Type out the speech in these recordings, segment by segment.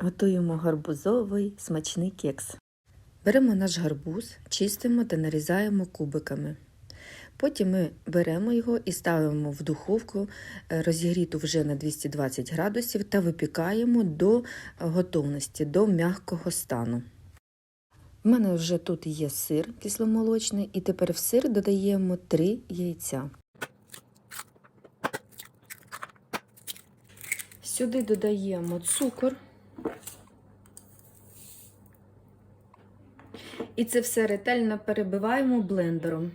Готуємо гарбузовий смачний кекс. Беремо наш гарбуз, чистимо та нарізаємо кубиками. Потім ми беремо його і ставимо в духовку, е, розігріту вже на 220 градусів, та випікаємо до готовності, до м'якого стану. У мене вже тут є сир кисломолочний, і тепер в сир додаємо 3 яйця. Сюди додаємо цукор. І це все ретельно перебиваємо блендером.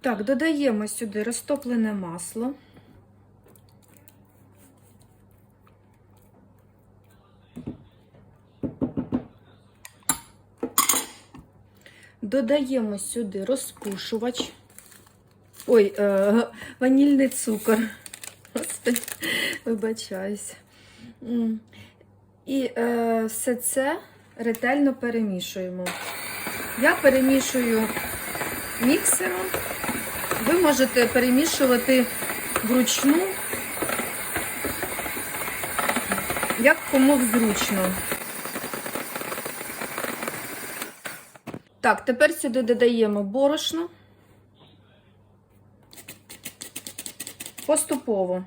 Так, додаємо сюди розтоплене масло. Додаємо сюди розпушувач. Ой, е, ванільний цукор. Господи, вибачаюсь. І е, все це ретельно перемішуємо. Я перемішую міксером. Ви можете перемішувати вручну, як кому зручно. Так, тепер сюди додаємо борошно. Поступово.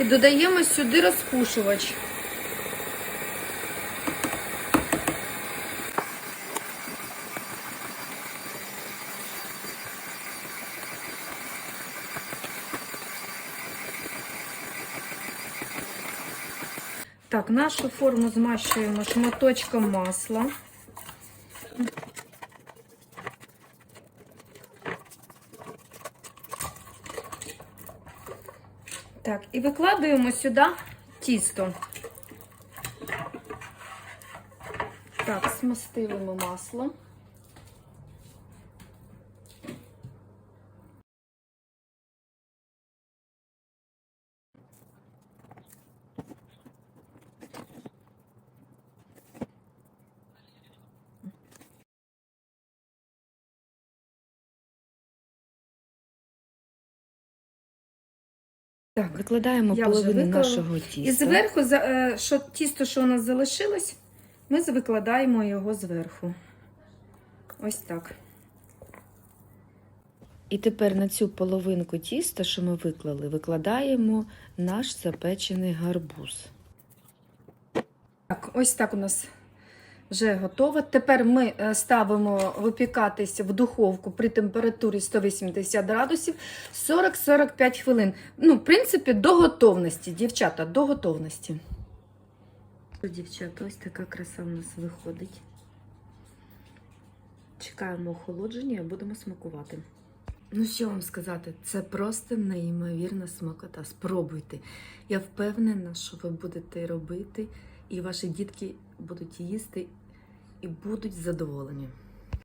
І додаємо сюди розпушувач. Так, нашу форму змащуємо шматочком масла. Так, і викладаємо сюди тісто. Так, смастилимо масло. Так, викладаємо Я вже половину виклала. нашого тіста. І зверху, за- е, що, тісто, що у нас залишилось, ми викладаємо його зверху. Ось так. І тепер на цю половинку тіста, що ми виклали, викладаємо наш запечений гарбуз. Так, ось так у нас вже готово. Тепер ми е, ставимо випікатись в духовку при температурі 180 градусів 40-45 хвилин. Ну, в принципі, до готовності, дівчата, до готовності. Дівчата, ось така краса у нас виходить. Чекаємо охолодження і будемо смакувати. Ну, що вам сказати, це просто неймовірна смакота. Спробуйте. Я впевнена, що ви будете робити, і ваші дітки будуть їсти і будуть задоволені.